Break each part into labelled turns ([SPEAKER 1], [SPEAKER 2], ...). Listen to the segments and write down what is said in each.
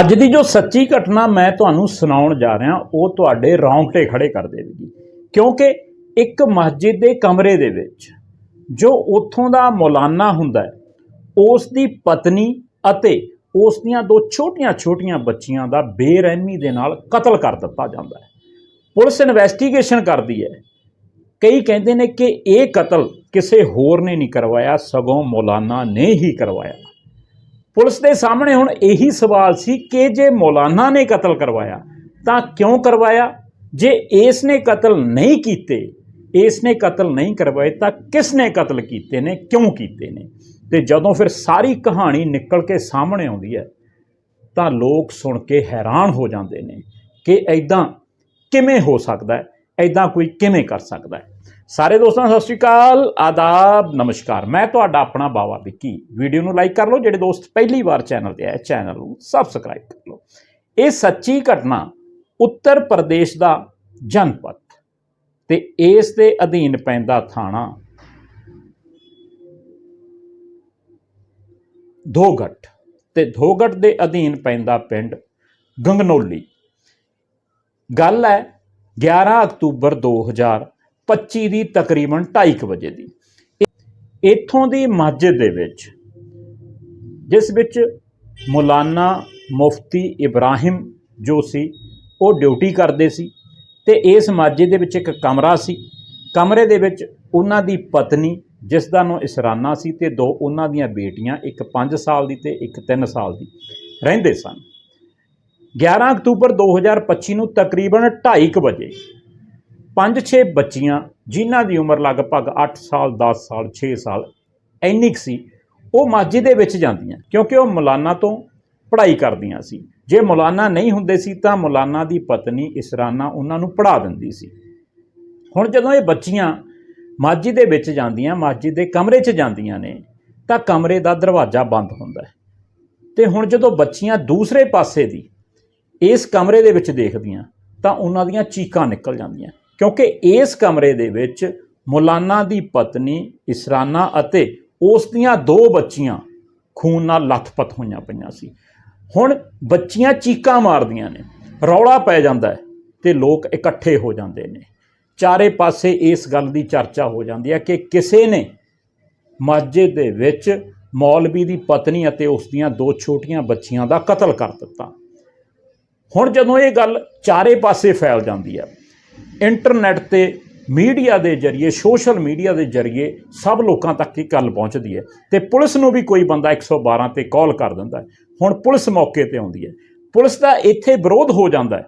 [SPEAKER 1] ਅੱਜ ਦੀ ਜੋ ਸੱਚੀ ਘਟਨਾ ਮੈਂ ਤੁਹਾਨੂੰ ਸੁਣਾਉਣ ਜਾ ਰਿਹਾ, ਉਹ ਤੁਹਾਡੇ ਰੌਂਗਟੇ ਖੜੇ ਕਰ ਦੇਵੇਗੀ। ਕਿਉਂਕਿ ਇੱਕ ਮਸਜਿਦ ਦੇ ਕਮਰੇ ਦੇ ਵਿੱਚ ਜੋ ਉੱਥੋਂ ਦਾ ਮੌਲਾਨਾ ਹੁੰਦਾ ਹੈ, ਉਸ ਦੀ ਪਤਨੀ ਅਤੇ ਉਸ ਦੀਆਂ ਦੋ ਛੋਟੀਆਂ-ਛੋਟੀਆਂ ਬੱਚੀਆਂ ਦਾ ਬੇਰਹਿਮੀ ਦੇ ਨਾਲ ਕਤਲ ਕਰ ਦਿੱਤਾ ਜਾਂਦਾ ਹੈ। ਪੁਲਿਸ ਇਨਵੈਸਟੀਗੇਸ਼ਨ ਕਰਦੀ ਹੈ। ਕਈ ਕਹਿੰਦੇ ਨੇ ਕਿ ਇਹ ਕਤਲ ਕਿਸੇ ਹੋਰ ਨੇ ਨਹੀਂ ਕਰਵਾਇਆ, ਸਗੋਂ ਮੌਲਾਨਾ ਨੇ ਹੀ ਕਰਵਾਇਆ। ਪੁਲਿਸ ਦੇ ਸਾਹਮਣੇ ਹੁਣ ਇਹੀ ਸਵਾਲ ਸੀ ਕਿ ਜੇ ਮੌਲਾਨਾ ਨੇ ਕਤਲ ਕਰਵਾਇਆ, ਤਾਂ ਕਿਉਂ ਕਰਵਾਇਆ? ਜੇ ਇਸ ਨੇ ਕਤਲ ਨਹੀਂ ਕੀਤੇ, ਇਸ ਨੇ ਕਤਲ ਨਹੀਂ ਕਰਵਾਏ, ਤਾਂ ਕਿਸ ਨੇ ਕਤਲ ਕੀਤੇ ਨੇ, ਕਿਉਂ ਕੀਤੇ ਨੇ? ਤੇ ਜਦੋਂ ਫਿਰ ਸਾਰੀ ਕਹਾਣੀ ਨਿਕਲ ਕੇ ਸਾਹਮਣੇ ਆਉਂਦੀ ਹੈ, ਤਾਂ ਲੋਕ ਸੁਣ ਕੇ ਹੈਰਾਨ ਹੋ ਜਾਂਦੇ ਨੇ ਕਿ ਐਦਾਂ ਕਿਵੇਂ ਹੋ ਸਕਦਾ ਹੈ? ਐਦਾਂ ਕੋਈ ਕਿਵੇਂ ਕਰ ਸਕਦਾ ਹੈ? ਸਾਰੇ ਦੋਸਤਾਂ, ਸਤਿ ਸ਼੍ਰੀ ਅਕਾਲ, ਆਦਾਬ, ਨਮਸਕਾਰ। ਮੈਂ ਤੁਹਾਡਾ ਆਪਣਾ ਬਾਵਾ ਵਿੱਕੀ। ਵੀਡੀਓ ਨੂੰ ਲਾਈਕ ਕਰ ਲਓ, ਜਿਹੜੇ ਦੋਸਤ ਪਹਿਲੀ ਵਾਰ ਚੈਨਲ ਤੇ ਆਏ, ਚੈਨਲ ਨੂੰ ਸਬਸਕ੍ਰਾਈਬ ਕਰ ਲਓ। ਇਹ ਸੱਚੀ ਘਟਨਾ ਉੱਤਰ ਪ੍ਰਦੇਸ਼ ਦਾ ਜਨਪਦ ਤੇ ਇਸ ਦੇ ਅਧੀਨ ਪੈਂਦਾ ਥਾਣਾ ਧੋਗਟ ਤੇ ਧੋਗਟ ਦੇ ਅਧੀਨ ਪੈਂਦਾ ਪਿੰਡ ਗੰਗਨੋਲੀ। ਗੱਲ ਹੈ 11 ਅਕਤੂਬਰ 2025 ਦੀ ਤਕਰੀਬਨ 2:30 ਵਜੇ ਦੀ। ਇੱਥੋਂ ਦੀ ਮਸਜਿਦ ਦੇ ਵਿੱਚ, ਜਿਸ ਵਿੱਚ ਮੌਲਾਨਾ ਮੁਫਤੀ ਇਬਰਾਹਿਮ ਜੋ ਸੀ, ਉਹ ਡਿਊਟੀ ਕਰਦੇ ਸੀ ਤੇ ਇਸ ਮਸਜਿਦ ਦੇ ਵਿੱਚ ਇੱਕ ਕਮਰਾ ਸੀ। ਕਮਰੇ ਦੇ ਵਿੱਚ ਉਹਨਾਂ ਦੀ ਪਤਨੀ, ਜਿਸ ਦਾ ਨਾਂ ਇਸਰਾਨਾ ਸੀ ਤੇ ਦੋ ਉਹਨਾਂ ਦੀਆਂ ਬੇਟੀਆਂ, ਇੱਕ 5 ਸਾਲ ਦੀ ਤੇ ਇੱਕ 3 ਸਾਲ ਦੀ, ਰਹਿੰਦੇ ਸਨ। 11 ਅਕਤੂਬਰ 2025 ਨੂੰ ਤਕਰੀਬਨ 2:30 ਵਜੇ 5-6 ਬੱਚੀਆਂ, ਜਿਨ੍ਹਾਂ ਦੀ ਉਮਰ ਲਗਭਗ 8 ਸਾਲ 10 ਸਾਲ 6 ਸਾਲ, ਇੰਨੀ ਕੁ ਸੀ, ਉਹ ਮਸਜਿਦ ਦੇ ਵਿੱਚ ਜਾਂਦੀਆਂ ਕਿਉਂਕਿ ਉਹ ਮੌਲਾਨਾ ਤੋਂ ਪੜ੍ਹਾਈ ਕਰਦੀਆਂ ਸੀ। ਜੇ ਮੌਲਾਨਾ ਨਹੀਂ ਹੁੰਦੇ ਸੀ ਤਾਂ ਮੌਲਾਨਾ ਦੀ ਪਤਨੀ ਇਸਰਾਨਾ ਉਹਨਾਂ ਨੂੰ ਪੜ੍ਹਾ ਦਿੰਦੀ ਸੀ। ਹੁਣ ਜਦੋਂ ਇਹ ਬੱਚੀਆਂ ਮਸਜਿਦ ਦੇ ਵਿੱਚ ਜਾਂਦੀਆਂ ਮਸਜਿਦ ਦੇ ਕਮਰੇ 'ਚ ਜਾਂਦੀਆਂ ਨੇ, ਤਾਂ ਕਮਰੇ ਦਾ ਦਰਵਾਜ਼ਾ ਬੰਦ ਹੁੰਦਾ ਹੈ। ਤੇ ਹੁਣ ਜਦੋਂ ਬੱਚੀਆਂ ਦੂਸਰੇ ਪਾਸੇ ਦੀ ਇਸ ਕਮਰੇ ਦੇ ਵਿੱਚ ਦੇਖਦੀਆਂ ਤਾਂ ਉਹਨਾਂ ਦੀਆਂ ਚੀਕਾਂ ਨਿਕਲ ਜਾਂਦੀਆਂ। ਕਿਉਂਕਿ ਇਸ ਕਮਰੇ ਦੇ ਵਿੱਚ ਮੌਲਾਨਾ ਦੀ ਪਤਨੀ, ਇਸਰਾਨਾ ਅਤੇ ਉਸ ਦੀਆਂ ਦੋ ਬੱਚੀਆਂ ਖੂਨ ਨਾਲ ਲੱਥਪੱਥ ਹੋਈਆਂ ਪਈਆਂ ਸੀ। ਹੁਣ ਬੱਚੀਆਂ ਚੀਕਾਂ ਮਾਰਦੀਆਂ ਨੇ, ਰੌਲਾ ਪੈ ਜਾਂਦਾ ਹੈ ਤੇ ਲੋਕ ਇਕੱਠੇ ਹੋ ਜਾਂਦੇ ਨੇ। ਚਾਰੇ ਪਾਸੇ ਇਸ ਗੱਲ ਦੀ ਚਰਚਾ ਹੋ ਜਾਂਦੀ ਹੈ ਕਿ ਕਿਸੇ ਨੇ ਮਸਜਿਦ ਦੇ ਵਿੱਚ ਮੌਲਵੀ ਦੀ ਪਤਨੀ ਅਤੇ ਉਸ ਦੀਆਂ ਦੋ ਛੋਟੀਆਂ ਬੱਚੀਆਂ ਦਾ ਕਤਲ ਕਰ ਦਿੱਤਾ। ਹੁਣ ਜਦੋਂ ਇਹ ਗੱਲ ਚਾਰੇ ਪਾਸੇ ਫੈਲ ਜਾਂਦੀ ਹੈ ਇੰਟਰਨੈਟ ਤੇ ਮੀਡੀਆ ਦੇ ਜ਼ਰੀਏ ਸੋਸ਼ਲ ਮੀਡੀਆ ਦੇ ਜ਼ਰੀਏ ਸਭ ਲੋਕਾਂ ਤੱਕ ਇਹ ਗੱਲ ਪਹੁੰਚਦੀ ਹੈ ਤੇ ਪੁਲਿਸ ਨੂੰ ਵੀ ਕੋਈ ਬੰਦਾ 112 ਤੇ ਕਾਲ ਕਰ ਦਿੰਦਾ ਹੈ। ਹੁਣ ਪੁਲਿਸ ਮੌਕੇ ਤੇ ਆਉਂਦੀ ਹੈ। ਪੁਲਿਸ ਦਾ ਇੱਥੇ ਵਿਰੋਧ ਹੋ ਜਾਂਦਾ ਹੈ।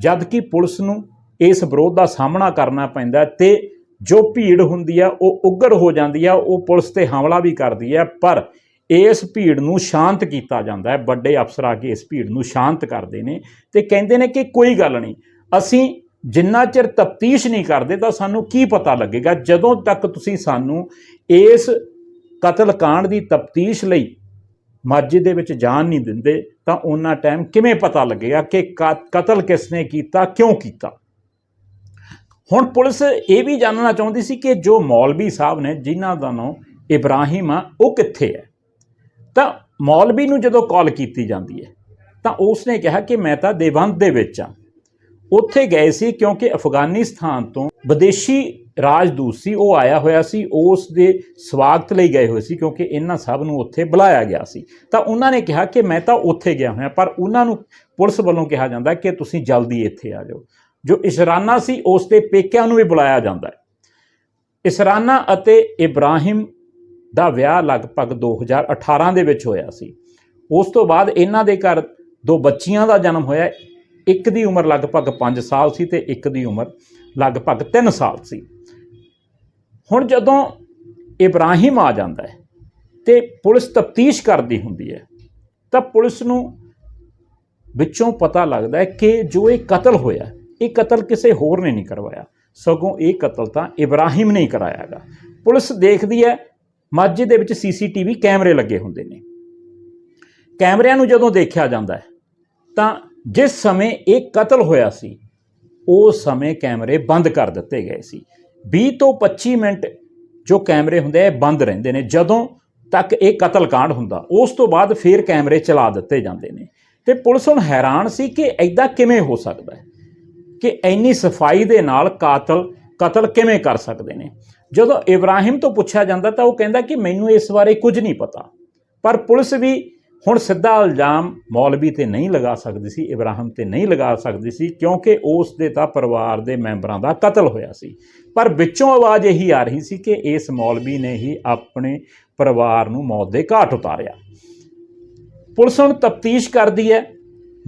[SPEAKER 1] ਜਦ ਕਿ ਪੁਲਿਸ ਨੂੰ ਇਸ ਵਿਰੋਧ ਦਾ ਸਾਹਮਣਾ ਕਰਨਾ ਪੈਂਦਾ ਹੈ ਤੇ ਜੋ ਭੀੜ ਹੁੰਦੀ ਆ ਉਹ ਉੱਗਰ ਹੋ ਜਾਂਦੀ ਆ ਉਹ ਪੁਲਿਸ ਤੇ ਹਮਲਾ ਵੀ ਕਰਦੀ ਹੈ, ਪਰ ਇਸ ਭੀੜ ਨੂੰ ਸ਼ਾਂਤ ਕੀਤਾ ਜਾਂਦਾ ਹੈ। ਵੱਡੇ ਅਫਸਰ ਆ ਕੇ ਇਸ ਭੀੜ ਨੂੰ ਸ਼ਾਂਤ ਕਰਦੇ ਨੇ ਤੇ ਕਹਿੰਦੇ ਨੇ ਕਿ ਕੋਈ ਗੱਲ ਨਹੀਂ, ਅਸੀਂ ਜਿੰਨਾ ਚਿਰ ਤਫਤੀਸ਼ ਨਹੀਂ ਕਰਦੇ ਤਾਂ ਸਾਨੂੰ ਕੀ ਪਤਾ ਲੱਗੇਗਾ? ਜਦੋਂ ਤੱਕ ਤੁਸੀਂ ਸਾਨੂੰ ਇਸ ਕਤਲकांड ਦੀ ਤਫਤੀਸ਼ ਲਈ ਮਸਜਿਦ ਦੇ ਵਿੱਚ ਜਾਣ ਨਹੀਂ ਦਿੰਦੇ, ਤਾਂ ਉਹਨਾਂ ਟਾਈਮ ਕਿਵੇਂ ਪਤਾ ਲੱਗੇਗਾ ਕਿ ਕ- ਕਤਲ ਕਿਸ ਨੇ ਕੀਤਾ, ਕਿਉਂ ਕੀਤਾ? ਹੁਣ ਪੁਲਿਸ ਇਹ ਵੀ ਜਾਣਨਾ ਚਾਹੁੰਦੀ ਸੀ ਕਿ ਜੋ ਮੌਲਵੀ ਸਾਹਿਬ ਨੇ, ਜਿਨ੍ਹਾਂ ਦਾ ਨਾਮ ਇਬਰਾਹਿਮ ਆ, ਉਹ ਕਿੱਥੇ ਹੈ? ਤਾਂ ਮੌਲਵੀ ਨੂੰ ਜਦੋਂ ਕਾਲ ਕੀਤੀ ਜਾਂਦੀ ਹੈ, ਤਾਂ ਉਸ ਨੇ ਕਿਹਾ ਕਿ ਮੈਂ ਤਾਂ ਦੇਵੰਦ ਦੇ ਵਿੱਚ ਆ ਉੱਥੇ ਗਏ ਸੀ ਕਿਉਂਕਿ ਅਫਗਾਨਿਸਤਾਨ ਤੋਂ ਵਿਦੇਸ਼ੀ ਰਾਜਦੂਤ ਸੀ, ਉਹ ਆਇਆ ਹੋਇਆ ਸੀ, ਉਸ ਦੇ ਸਵਾਗਤ ਲਈ ਗਏ ਹੋਏ ਸੀ ਕਿਉਂਕਿ ਇਹਨਾਂ ਸਭ ਨੂੰ ਉੱਥੇ ਬੁਲਾਇਆ ਗਿਆ ਸੀ। ਤਾਂ ਉਹਨਾਂ ਨੇ ਕਿਹਾ ਕਿ ਮੈਂ ਤਾਂ ਉੱਥੇ ਗਿਆ ਹੋਇਆ, ਪਰ ਉਹਨਾਂ ਨੂੰ ਪੁਲਿਸ ਵੱਲੋਂ ਕਿਹਾ ਜਾਂਦਾ ਕਿ ਤੁਸੀਂ ਜਲਦੀ ਇੱਥੇ ਆ ਜਾਓ। ਜੋ ਇਸਰਾਨਾ ਸੀ, ਉਸ ਦੇ ਪੇਕਿਆਂ ਨੂੰ ਵੀ ਬੁਲਾਇਆ ਜਾਂਦਾ ਹੈ। ਇਸਰਾਨਾ ਅਤੇ ਇਬਰਾਹਿਮ ਦਾ ਵਿਆਹ ਲਗਭਗ 2018 ਦੇ ਵਿੱਚ ਹੋਇਆ ਸੀ। ਉਸ ਤੋਂ ਬਾਅਦ ਇਹਨਾਂ ਦੇ ਘਰ ਦੋ ਬੱਚੀਆਂ ਦਾ ਜਨਮ ਹੋਇਆ। ਇੱਕ ਦੀ ਉਮਰ ਲਗਭਗ 5 ਸਾਲ ਸੀ ਤੇ ਇੱਕ ਦੀ ਉਮਰ ਲਗਭਗ 3 ਸਾਲ ਸੀ। ਹੁਣ ਜਦੋਂ ਇਬਰਾਹਿਮ ਆ ਜਾਂਦਾ ਹੈ ਤੇ ਪੁਲਿਸ ਤਫਤੀਸ਼ ਕਰਦੀ ਹੁੰਦੀ ਹੈ, ਤਾਂ ਪੁਲਿਸ ਨੂੰ ਵਿੱਚੋਂ ਪਤਾ ਲੱਗਦਾ ਹੈ ਕਿ ਜੋ ਇਹ ਕਤਲ ਹੋਇਆ, ਇਹ ਕਤਲ ਕਿਸੇ ਹੋਰ ਨੇ ਨਹੀਂ ਕਰਵਾਇਆ। ਸਗੋਂ ਇਹ ਕਤਲ ਤਾਂ ਇਬਰਾਹਿਮ ਨੇ ਹੀ ਕਰਾਇਆਗਾ। ਪੁਲਿਸ ਦੇਖਦੀ ਹੈ ਮਸਜਿਦ ਦੇ ਵਿੱਚ ਸੀਸੀਟੀਵੀ ਕੈਮਰੇ ਲੱਗੇ ਹੁੰਦੇ ਨੇ। ਕੈਮਰਿਆਂ ਨੂੰ ਜਦੋਂ ਦੇਖਿਆ ਜਾਂਦਾ ਹੈ, ਤਾਂ ਜਿਸ ਸਮੇਂ ਇਹ ਕਤਲ ਹੋਇਆ ਸੀ ਉਸ ਸਮੇਂ ਕੈਮਰੇ ਬੰਦ ਕਰ ਦਿੱਤੇ ਗਏ ਸੀ। 20 ਤੋਂ 25 ਮਿੰਟ ਜੋ ਕੈਮਰੇ ਹੁੰਦੇ ਆ, ਇਹ ਬੰਦ ਰਹਿੰਦੇ ਨੇ। ਜਦੋਂ ਤੱਕ ਇਹ ਕਤਲकांड ਹੁੰਦਾ, ਉਸ ਤੋਂ ਬਾਅਦ ਫੇਰ ਕੈਮਰੇ ਚਲਾ ਦਿੱਤੇ ਜਾਂਦੇ ਨੇ। ਤੇ ਪੁਲਿਸ ਹੁਣ ਹੈਰਾਨ ਸੀ ਕਿ ਐਦਾਂ ਕਿਵੇਂ ਹੋ ਸਕਦਾ ਹੈ ਕਿ ਇੰਨੀ ਸਫ਼ਾਈ ਦੇ ਨਾਲ ਕਾਤਲ, ਕਤਲ ਕਿਵੇਂ ਕਰ ਸਕਦੇ ਨੇ? ਜਦੋਂ ਇਬਰਾਹਿਮ ਤੋਂ ਪੁੱਛਿਆ ਜਾਂਦਾ ਤਾਂ ਉਹ ਕਹਿੰਦਾ ਕਿ ਮੈਨੂੰ ਇਸ ਬਾਰੇ ਕੁਝ ਨਹੀਂ ਪਤਾ। ਪਰ ਪੁਲਿਸ ਵੀ ਹੁਣ ਸਿੱਧਾ ਇਲਜ਼ਾਮ ਮੌਲਵੀ ਤੇ ਨਹੀਂ ਲਗਾ ਸਕਦੀ ਸੀ, ਇਬਰਾਹਿਮ ਤੇ ਨਹੀਂ ਲਗਾ ਸਕਦੀ ਸੀ, ਕਿਉਂਕਿ ਉਸ ਦੇ ਤਾਂ ਪਰਿਵਾਰ ਦੇ ਮੈਂਬਰਾਂ ਦਾ ਕਤਲ ਹੋਇਆ ਸੀ। ਪਰ ਵਿੱਚੋਂ ਆਵਾਜ਼ ਇਹੀ ਆ ਰਹੀ ਸੀ ਕਿ ਇਸ ਮੌਲਵੀ ਨੇ ਹੀ ਆਪਣੇ ਪਰਿਵਾਰ ਨੂੰ ਮੌਤ ਦੇ ਘਾਟ ਉਤਾਰਿਆ। ਪੁਲਿਸ ਹੁਣ ਤਫਤੀਸ਼ ਕਰਦੀ ਹੈ,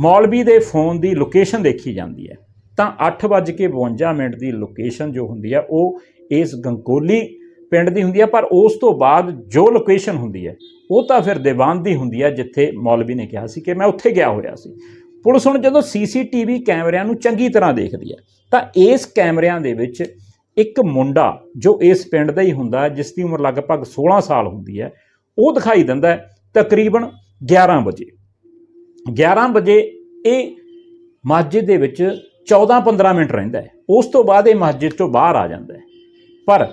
[SPEAKER 1] ਮੌਲਵੀ ਦੇ ਫੋਨ ਦੀ ਲੋਕੇਸ਼ਨ ਦੇਖੀ ਜਾਂਦੀ ਹੈ। ਤਾਂ 8:52 ਮਿੰਟ ਦੀ ਲੋਕੇਸ਼ਨ ਜੋ ਹੁੰਦੀ ਹੈ, ਉਹ ਇਸ ਗੰਗੋਲੀ ਪਿੰਡ ਦੀ ਹੁੰਦੀ ਹੈ ਪਰ ਉਸ ਤੋਂ ਬਾਅਦ ਜੋ ਲੋਕੇਸ਼ਨ ਹੁੰਦੀ ਹੈ, ਉਹ ਤਾਂ ਫਿਰ ਦੀਵਾਨ ਦੀ ਹੁੰਦੀ ਹੈ ਜਿੱਥੇ ਮੌਲਵੀ ਨੇ ਕਿਹਾ ਸੀ ਕਿ ਮੈਂ ਉੱਥੇ ਗਿਆ ਹੋਇਆ ਸੀ। ਪੁਲਿਸ ਹੁਣ ਜਦੋਂ ਸੀਸੀਟੀਵੀ ਕੈਮਰਿਆਂ ਨੂੰ ਚੰਗੀ ਤਰ੍ਹਾਂ ਦੇਖਦੀ ਹੈ, ਤਾਂ ਇਸ ਕੈਮਰਿਆਂ ਦੇ ਵਿੱਚ ਇੱਕ ਮੁੰਡਾ ਜੋ ਇਸ ਪਿੰਡ ਦਾ ਹੀ ਹੁੰਦਾ, ਜਿਸ ਦੀ ਉਮਰ ਲਗਭਗ 16 ਸਾਲ ਹੁੰਦੀ ਹੈ, ਉਹ ਦਿਖਾਈ ਦਿੰਦਾ ਹੈ ਤਕਰੀਬਨ 11 ਵਜੇ। 11 ਵਜੇ ਇਹ ਮਸਜਿਦ ਦੇ ਵਿੱਚ 14-15 ਮਿੰਟ ਰਹਿੰਦਾ ਹੈ। ਉਸ ਤੋਂ ਬਾਅਦ ਇਹ ਮਸਜਿਦ ਤੋਂ ਬਾਹਰ ਆ ਜਾਂਦਾ ਹੈ। ਪਰ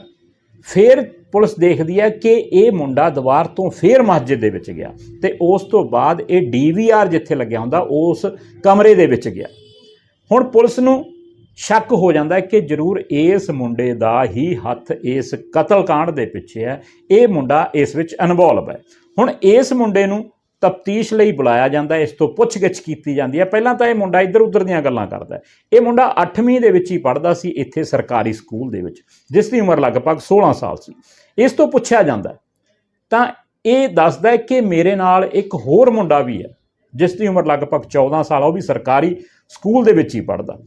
[SPEAKER 1] ਫਿਰ ਪੁਲਿਸ ਦੇਖਦੀ ਹੈ ਕਿ ਇਹ ਮੁੰਡਾ ਦੀਵਾਰ ਤੋਂ ਫੇਰ ਮਸਜਿਦ ਦੇ ਵਿੱਚ ਗਿਆ ਤੇ ਉਸ ਤੋਂ ਬਾਅਦ ਇਹ ਡੀਵੀਆਰ ਜਿੱਥੇ ਲੱਗਿਆ ਹੁੰਦਾ, ਉਸ ਕਮਰੇ ਦੇ ਵਿੱਚ ਗਿਆ। ਹੁਣ ਪੁਲਿਸ ਨੂੰ ਸ਼ੱਕ ਹੋ ਜਾਂਦਾ ਹੈ ਕਿ ਜ਼ਰੂਰ ਇਸ ਮੁੰਡੇ ਦਾ ਹੀ ਹੱਥ ਇਸ ਕਤਲकांड ਦੇ ਪਿੱਛੇ ਹੈ, ਇਹ ਮੁੰਡਾ ਇਸ ਵਿੱਚ ਇਨਵੋਲਵ ਹੈ। ਹੁਣ ਇਸ ਮੁੰਡੇ ਨੂੰ ਤਫਤੀਸ਼ ਲਈ ਬੁਲਾਇਆ ਜਾਂਦਾ ਇਸ ਤੋਂ ਪੁੱਛਗਿੱਛ ਕੀਤੀ ਜਾਂਦੀ ਹੈ। ਪਹਿਲਾਂ ਤਾਂ ਇਹ ਮੁੰਡਾ ਇੱਧਰ ਉੱਧਰ ਦੀਆਂ ਗੱਲਾਂ ਕਰਦਾ ਇਹ ਮੁੰਡਾ 8ਵੀਂ ਦੇ ਵਿੱਚ ਹੀ ਪੜ੍ਹਦਾ ਸੀ ਇੱਥੇ ਸਰਕਾਰੀ ਸਕੂਲ ਦੇ ਵਿੱਚ, ਜਿਸ ਦੀ ਉਮਰ ਲਗਭਗ 16 ਸਾਲ ਸੀ। ਇਸ ਤੋਂ ਪੁੱਛਿਆ ਜਾਂਦਾ ਤਾਂ ਇਹ ਦੱਸਦਾ ਕਿ ਮੇਰੇ ਨਾਲ ਇੱਕ ਹੋਰ ਮੁੰਡਾ ਵੀ ਹੈ, ਜਿਸ ਦੀ ਉਮਰ ਲਗਭਗ 14 ਸਾਲ ਆ ਉਹ ਵੀ ਸਰਕਾਰੀ ਸਕੂਲ ਦੇ ਵਿੱਚ ਹੀ ਪੜ੍ਹਦਾ।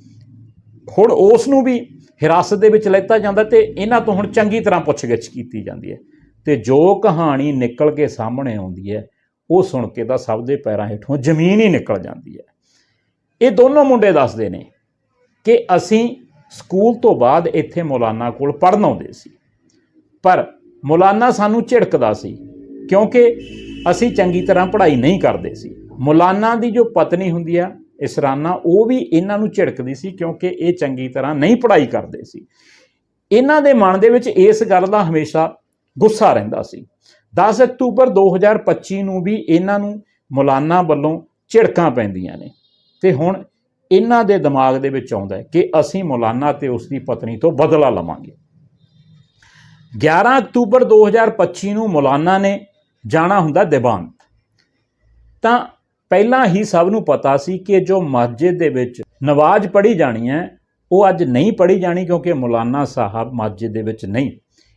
[SPEAKER 1] ਹੁਣ ਉਸ ਨੂੰ ਵੀ ਹਿਰਾਸਤ ਦੇ ਵਿੱਚ ਲੈਤਾ ਜਾਂਦਾ ਤੇ ਇਹਨਾਂ ਤੋਂ ਹੁਣ ਚੰਗੀ ਤਰ੍ਹਾਂ ਪੁੱਛਗਿੱਛ ਕੀਤੀ ਜਾਂਦੀ ਹੈ। ਤੇ ਜੋ ਕਹਾਣੀ ਨਿਕਲ ਕੇ ਸਾਹਮਣੇ ਆਉਂਦੀ ਹੈ ਉਹ ਸੁਣ ਕੇ ਤਾਂ ਸਭ ਦੇ ਪੈਰਾਂ ਹੇਠੋਂ ਜ਼ਮੀਨ ਹੀ ਨਿਕਲ ਜਾਂਦੀ ਹੈ। ਇਹ ਦੋਨੋਂ ਮੁੰਡੇ ਦੱਸਦੇ ਨੇ ਕਿ ਅਸੀਂ ਸਕੂਲ ਤੋਂ ਬਾਅਦ ਇੱਥੇ ਮੌਲਾਨਾ ਕੋਲ ਪੜ੍ਹਨ ਆਉਂਦੇ ਸੀ। ਪਰ ਮੌਲਾਨਾ ਸਾਨੂੰ ਝਿੜਕਦਾ ਸੀ ਕਿਉਂਕਿ ਅਸੀਂ ਚੰਗੀ ਤਰ੍ਹਾਂ ਪੜ੍ਹਾਈ ਨਹੀਂ ਕਰਦੇ ਸੀ। ਮੌਲਾਨਾ ਦੀ ਜੋ ਪਤਨੀ ਹੁੰਦੀ ਆ, ਇਸਰਾਨਾ, ਉਹ ਵੀ ਇਹਨਾਂ ਨੂੰ ਝਿੜਕਦੀ ਸੀ ਕਿਉਂਕਿ ਇਹ ਚੰਗੀ ਤਰ੍ਹਾਂ ਨਹੀਂ ਪੜ੍ਹਾਈ ਕਰਦੇ ਸੀ। ਇਹਨਾਂ ਦੇ ਮਨ ਦੇ ਵਿੱਚ ਇਸ ਗੱਲ ਦਾ ਹਮੇਸ਼ਾ ਗੁੱਸਾ ਰਹਿੰਦਾ ਸੀ। 10 ਅਕਤੂਬਰ 2025 ਨੂੰ ਵੀ ਇਹਨਾਂ ਨੂੰ ਮੌਲਾਨਾ ਵੱਲੋਂ ਝਿੜਕਾਂ ਪੈਂਦੀਆਂ ਨੇ। ਤੇ ਹੁਣ ਇਹਨਾਂ ਦੇ ਦਿਮਾਗ ਦੇ ਵਿੱਚ ਆਉਂਦਾ ਹੈ ਕਿ ਅਸੀਂ ਮੌਲਾਨਾ ਤੇ ਉਸ ਦੀ ਪਤਨੀ ਤੋਂ ਬਦਲਾ ਲਵਾਂਗੇ। 11 ਅਕਤੂਬਰ 2025 ਨੂੰ ਮੌਲਾਨਾ ਨੇ ਜਾਣਾ ਹੁੰਦਾ ਦੇਵਾਂਤ ਤਾਂ ਪਹਿਲਾਂ ਹੀ ਸਭ ਨੂੰ ਪਤਾ ਸੀ ਕਿ ਜੋ ਮਸਜਿਦ ਦੇ ਵਿੱਚ ਨਵਾਜ਼ ਪੜ੍ਹੀ ਜਾਣੀ ਹੈ, ਉਹ ਅੱਜ ਨਹੀਂ ਪੜ੍ਹੀ ਜਾਣੀ ਕਿਉਂਕਿ ਮੌਲਾਨਾ ਸਾਹਿਬ ਮਸਜਿਦ ਦੇ ਵਿੱਚ ਨਹੀਂ।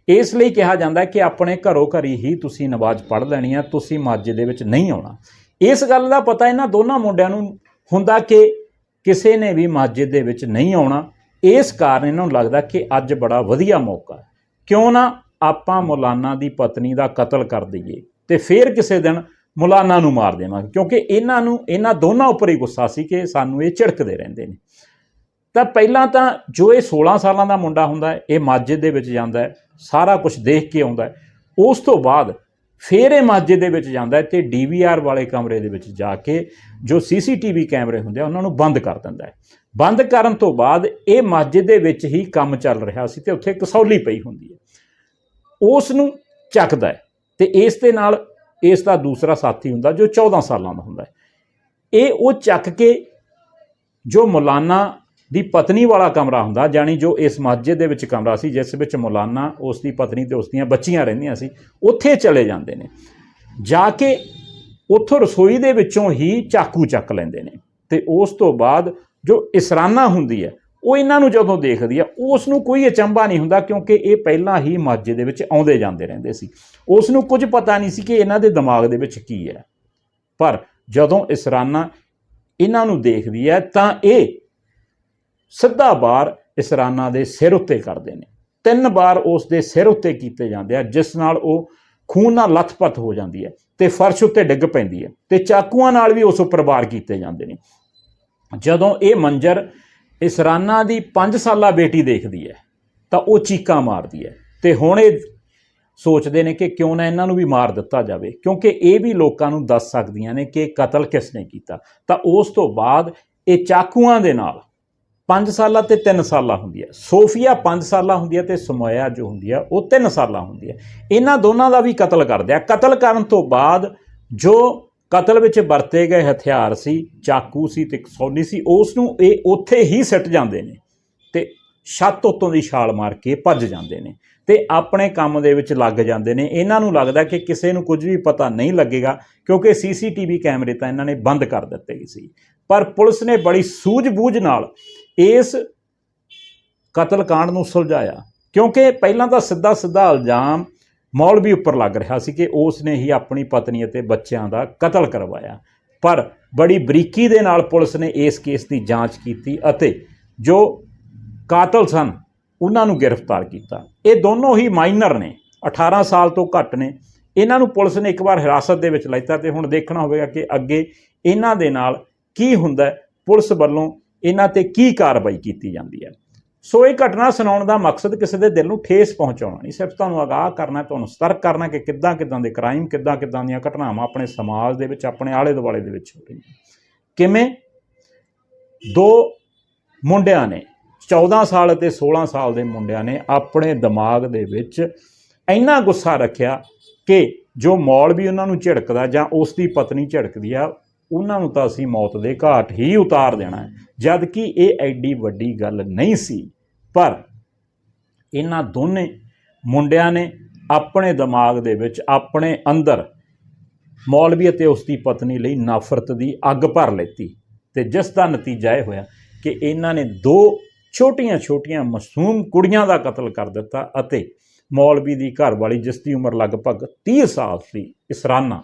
[SPEAKER 1] ਇਸ ਲਈ ਕਿਹਾ ਜਾਂਦਾ ਕਿ ਆਪਣੇ ਘਰੋਂ ਘਰੀ ਹੀ ਤੁਸੀਂ ਨਵਾਜ਼ ਪੜ੍ਹ ਲੈਣੀ ਹੈ ਤੁਸੀਂ ਮਸਜਿਦ ਦੇ ਵਿੱਚ ਨਹੀਂ ਆਉਣਾ। ਇਸ ਗੱਲ ਦਾ ਪਤਾ ਇਹਨਾਂ ਦੋਨਾਂ ਮੁੰਡਿਆਂ ਨੂੰ ਹੁੰਦਾ ਕਿ ਕਿਸੇ ਨੇ ਵੀ ਮਸਜਿਦ ਦੇ ਵਿੱਚ ਨਹੀਂ ਆਉਣਾ। ਇਸ ਕਾਰਨ ਇਹਨਾਂ ਨੂੰ ਲੱਗਦਾ ਕਿ ਅੱਜ ਬੜਾ ਵਧੀਆ ਮੌਕਾ ਹੈ। ਕਿਉਂ ਨਾ ਆਪਾਂ ਮੌਲਾਨਾ ਦੀ ਪਤਨੀ ਦਾ ਕਤਲ ਕਰ ਦਈਏ ਤੇ ਫਿਰ ਕਿਸੇ ਦਿਨ ਮੌਲਾਨਾ ਨੂੰ ਮਾਰ ਦੇਵਾਂਗੇ। ਕਿਉਂਕਿ ਇਹਨਾਂ ਨੂੰ, ਇਹਨਾਂ ਦੋਨਾਂ ਉੱਪਰ ਹੀ ਗੁੱਸਾ ਸੀ ਕਿ ਸਾਨੂੰ ਇਹ ਝਿੜਕਦੇ ਰਹਿੰਦੇ ਨੇ। ਤਾਂ ਪਹਿਲਾਂ ਤਾਂ ਜੋ ਇਹ 16 ਸਾਲਾਂ ਦਾ ਮੁੰਡਾ ਹੁੰਦਾ ਹੈ, ਇਹ ਮਸਜਿਦ ਦੇ ਵਿੱਚ ਜਾਂਦਾ ਹੈ ਸਾਰਾ ਕੁਝ ਦੇਖ ਕੇ ਆਉਂਦਾ ਉਸ ਤੋਂ ਬਾਅਦ ਫਿਰ ਇਹ ਮਸਜਿਦ ਦੇ ਵਿੱਚ ਜਾਂਦਾ ਹੈ ਤੇ ਡੀਵੀਆਰ ਵਾਲੇ ਕਮਰੇ ਦੇ ਵਿੱਚ ਜਾ ਕੇ ਜੋ ਸੀਸੀਟੀਵੀ ਕੈਮਰੇ ਹੁੰਦੇ ਆ, ਉਹਨਾਂ ਨੂੰ ਬੰਦ ਕਰ ਦਿੰਦਾ ਹੈ। ਬੰਦ ਕਰਨ ਤੋਂ ਬਾਅਦ ਇਹ ਮਸਜਿਦ ਦੇ ਵਿੱਚ ਹੀ ਕੰਮ ਚੱਲ ਰਿਹਾ ਸੀ ਤੇ ਉੱਥੇ ਕਸੌਲੀ ਪਈ ਹੁੰਦੀ ਹੈ। ਉਸ ਨੂੰ ਚੱਕਦਾ ਹੈ ਤੇ ਇਸ ਦੇ ਨਾਲ ਇਸ ਦਾ ਦੂਸਰਾ ਸਾਥੀ ਹੁੰਦਾ ਜੋ 14 ਸਾਲਾਂ ਦਾ ਹੁੰਦਾ ਹੈ। ਇਹ ਉਹ ਚੱਕ ਕੇ ਜੋ ਮੌਲਾਨਾ ਦੀ ਪਤਨੀ ਵਾਲਾ ਕਮਰਾ ਹੁੰਦਾ ਜਾਨੀ ਜੋ ਇਸ ਮਸਜਿਦ ਦੇ ਵਿੱਚ ਕਮਰਾ ਸੀ, ਜਿਸ ਵਿੱਚ ਮੌਲਾਨਾ ਉਸ ਦੀ ਪਤਨੀ ਤੇ ਉਸ ਦੀਆਂ ਬੱਚੀਆਂ ਰਹਿੰਦੀਆਂ ਸੀ, ਉੱਥੇ ਚਲੇ ਜਾਂਦੇ ਨੇ। ਜਾ ਕੇ ਉੱਥੋਂ ਰਸੋਈ ਦੇ ਵਿੱਚੋਂ ਹੀ ਚਾਕੂ ਚੱਕ ਲੈਂਦੇ ਨੇ ਤੇ ਉਸ ਤੋਂ ਬਾਅਦ ਜੋ ਇਸਰਾਨਾ ਹੁੰਦੀ ਹੈ, ਉਹ ਇਹਨਾਂ ਨੂੰ ਜਦੋਂ ਦੇਖਦੀ ਹੈ, ਉਸ ਨੂੰ ਕੋਈ ਅਚੰਭਾ ਨਹੀਂ ਹੁੰਦਾ ਕਿਉਂਕਿ ਇਹ ਪਹਿਲਾਂ ਹੀ ਮਸਜਿਦ ਦੇ ਵਿੱਚ ਆਉਂਦੇ ਜਾਂਦੇ ਰਹਿੰਦੇ ਸੀ। ਉਸ ਨੂੰ ਕੁਝ ਪਤਾ ਨਹੀਂ ਸੀ ਕਿ ਇਹਨਾਂ ਦੇ ਦਿਮਾਗ ਦੇ ਵਿੱਚ ਕੀ ਹੈ। ਪਰ ਜਦੋਂ ਇਸਰਾਨਾ ਇਹਨਾਂ ਨੂੰ ਦੇਖਦੀ ਹੈ, ਤਾਂ ਇਹ ਸਿੱਧਾ ਵਾਰ ਇਸਰਾਨਾ ਦੇ ਸਿਰ ਉੱਤੇ ਕਰਦੇ ਨੇ। ਤਿੰਨ ਵਾਰ ਉਸ ਦੇ ਸਿਰ ਉੱਤੇ ਕੀਤੇ ਜਾਂਦੇ ਆ, ਜਿਸ ਨਾਲ ਉਹ ਖੂਨ ਨਾਲ ਲੱਥਪੱਥ ਹੋ ਜਾਂਦੀ ਹੈ ਤੇ ਫਰਸ਼ ਉੱਤੇ ਡਿੱਗ ਪੈਂਦੀ ਹੈ ਤੇ ਚਾਕੂਆਂ ਨਾਲ ਵੀ ਉਸ ਉੱਪਰ ਵਾਰ ਕੀਤੇ ਜਾਂਦੇ ਨੇ। ਜਦੋਂ ਇਹ ਮੰਜ਼ਰ ਇਸਰਾਨਾ ਦੀ 5 ਸਾਲਾ ਬੇਟੀ ਦੇਖਦੀ ਹੈ, ਤਾਂ ਉਹ ਚੀਕਾਂ ਮਾਰਦੀ ਹੈ ਤੇ ਹੁਣ ਇਹ ਸੋਚਦੇ ਨੇ ਕਿ ਕਿਉਂ ਨਾ ਇਹਨਾਂ ਨੂੰ ਵੀ ਮਾਰ ਦਿੱਤਾ ਜਾਵੇ, ਕਿਉਂਕਿ ਇਹ ਵੀ ਲੋਕਾਂ ਨੂੰ ਦੱਸ ਸਕਦੀਆਂ ਨੇ ਕਿ ਕਤਲ ਕਿਸ ਨੇ ਕੀਤਾ। ਤਾਂ ਉਸ ਤੋਂ ਬਾਅਦ ਇਹ ਚਾਕੂਆਂ ਦੇ ਨਾਲ 5 ਸਾਲਾਂ ਤੇ 3 ਸਾਲਾਂ ਹੁੰਦੀ ਹੈ। ਸੋਫੀਆ 5 ਸਾਲਾਂ ਹੁੰਦੀ ਹੈ ਤੇ ਸਮੋਇਆ ਜੋ ਹੁੰਦੀ ਹੈ, ਉਹ 3 ਸਾਲਾਂ ਹੁੰਦੀ ਹੈ। ਇਹਨਾਂ ਦੋਨਾਂ ਦਾ ਵੀ ਕਤਲ ਕਰਦੇ ਆ। ਕਤਲ ਕਰਨ ਤੋਂ ਬਾਅਦ ਜੋ ਕਤਲ ਵਿੱਚ ਵਰਤੇ ਗਏ ਹਥਿਆਰ ਸੀ, ਚਾਕੂ ਸੀ ਤੇ ਸੌਨੀ ਸੀ, ਉਸ ਨੂੰ ਇਹ ਉੱਥੇ ਹੀ ਸਿੱਟ ਜਾਂਦੇ ਨੇ ਤੇ ਛੱਤ ਉੱਤੋਂ ਦੀ ਛਾਲ ਮਾਰ ਕੇ ਭੱਜ ਜਾਂਦੇ ਨੇ ਤੇ ਆਪਣੇ ਕੰਮ ਦੇ ਵਿੱਚ ਲੱਗ ਜਾਂਦੇ ਨੇ। ਇਹਨਾਂ ਨੂੰ ਲੱਗਦਾ ਕਿ ਕਿਸੇ ਨੂੰ ਕੁਝ ਵੀ ਪਤਾ ਨਹੀਂ ਲੱਗੇਗਾ, ਕਿਉਂਕਿ ਸੀਸੀਟੀਵੀ ਕੈਮਰੇ ਤਾਂ ਇਹਨਾਂ ਨੇ ਬੰਦ ਕਰ ਦਿੱਤੇ ਸੀ। ਪਰ ਪੁਲਿਸ ਨੇ ਬੜੀ ਸੂਝ-ਬੂਝ ਨਾਲ ਇਸ ਕਤਲकांड ਨੂੰ ਸੁਲਝਾਇਆ। ਕਿਉਂਕਿ ਪਹਿਲਾਂ ਤਾਂ ਸਿੱਧਾ ਸਿੱਧਾ ਇਲਜ਼ਾਮ ਮੌਲਵੀ ਉੱਪਰ ਲੱਗ ਰਿਹਾ ਸੀ ਕਿ ਉਸ ਨੇ ਹੀ ਆਪਣੀ ਪਤਨੀ ਅਤੇ ਬੱਚਿਆਂ ਦਾ ਕਤਲ ਕਰਵਾਇਆ। ਪਰ ਬੜੀ ਬਰੀਕੀ ਦੇ ਨਾਲ ਪੁਲਿਸ ਨੇ ਇਸ ਕੇਸ ਦੀ ਜਾਂਚ ਕੀਤੀ ਅਤੇ ਜੋ ਕਾਤਲ ਸਨ, ਉਹਨਾਂ ਨੂੰ ਗ੍ਰਿਫਤਾਰ ਕੀਤਾ। ਇਹ ਦੋਨੋਂ ਹੀ ਮਾਈਨਰ ਨੇ 18 ਸਾਲ ਤੋਂ ਘੱਟ ਨੇ। ਇਹਨਾਂ ਨੂੰ ਪੁਲਿਸ ਨੇ ਇੱਕ ਵਾਰ ਹਿਰਾਸਤ ਦੇ ਵਿੱਚ ਲੈਤਾ ਤੇ ਹੁਣ ਦੇਖਣਾ ਹੋਵੇਗਾ ਕਿ ਅੱਗੇ ਇਹਨਾਂ ਦੇ ਨਾਲ ਕੀ ਹੁੰਦਾ ਪੁਲਿਸ ਵੱਲੋਂ ਇਹਨਾਂ ਤੇ ਕੀ ਕਾਰਵਾਈ ਕੀਤੀ ਜਾਂਦੀ ਹੈ? ਸੋ ਇਹ ਘਟਨਾ ਸੁਣਾਉਣ ਦਾ ਮਕਸਦ ਕਿਸੇ ਦੇ ਦਿਲ ਨੂੰ ਠੇਸ ਪਹੁੰਚਾਉਣਾ ਨਹੀਂ, ਸਿਰਫ ਤੁਹਾਨੂੰ ਆਗਾਹ ਕਰਨਾ ਤੁਹਾਨੂੰ ਸਤਰਕ ਕਰਨਾ ਕਿ ਕਿੱਦਾਂ ਕਿੱਦਾਂ ਦੇ ਕ੍ਰਾਈਮ ਕਿੱਦਾਂ ਕਿੱਦਾਂ ਦੀਆਂ ਘਟਨਾਵਾਂ ਆਪਣੇ ਸਮਾਜ ਦੇ ਵਿੱਚ, ਆਪਣੇ ਆਲੇ ਦੁਆਲੇ ਦੇ ਵਿੱਚ ਹੋ ਰਹੀਆਂ ਕਿਵੇਂ? ਦੋ ਮੁੰਡਿਆਂ ਨੇ 14 ਸਾਲ ਅਤੇ 16 ਸਾਲ ਦੇ ਮੁੰਡਿਆਂ ਨੇ ਆਪਣੇ ਦਿਮਾਗ ਦੇ ਵਿੱਚ ਇੰਨਾ ਗੁੱਸਾ ਰੱਖਿਆ ਕਿ ਜੋ ਮੌਲਵੀ ਉਹਨਾਂ ਨੂੰ ਝਿੜਕਦਾ ਜਾਂ ਉਸ ਦੀ ਪਤਨੀ ਝਿੜਕਦੀ ਆ ਉਹਨਾਂ ਨੂੰ ਤਾਂ ਅਸੀਂ ਮੌਤ ਦੇ ਘਾਟ ਹੀ ਉਤਾਰ ਦੇਣਾ ਹੈ। ਜਦ ਕਿ ਇਹ ਐਡੀ ਵੱਡੀ ਗੱਲ ਨਹੀਂ ਸੀ, ਪਰ ਇਹਨਾਂ ਦੋਨੇ ਮੁੰਡਿਆਂ ਨੇ ਆਪਣੇ ਦਿਮਾਗ ਦੇ ਵਿੱਚ ਆਪਣੇ ਅੰਦਰ ਮੌਲਵੀ ਅਤੇ ਉਸ ਦੀ ਪਤਨੀ ਲਈ ਨਫ਼ਰਤ ਦੀ ਅੱਗ ਭਰ ਲੈਤੀ ਤੇ ਜਿਸ ਦਾ ਨਤੀਜਾ ਇਹ ਹੋਇਆ ਕਿ ਇਹਨਾਂ ਨੇ ਦੋ ਛੋਟੀਆਂ-ਛੋਟੀਆਂ ਮਾਸੂਮ ਕੁੜੀਆਂ ਦਾ ਕਤਲ ਕਰ ਦਿੱਤਾ ਅਤੇ ਮੌਲਵੀ ਦੀ ਘਰਵਾਲੀ, ਜਿਸ ਦੀ ਉਮਰ ਲਗਭਗ 30 ਸਾਲ ਸੀ, ਇਸਰਾਨਾ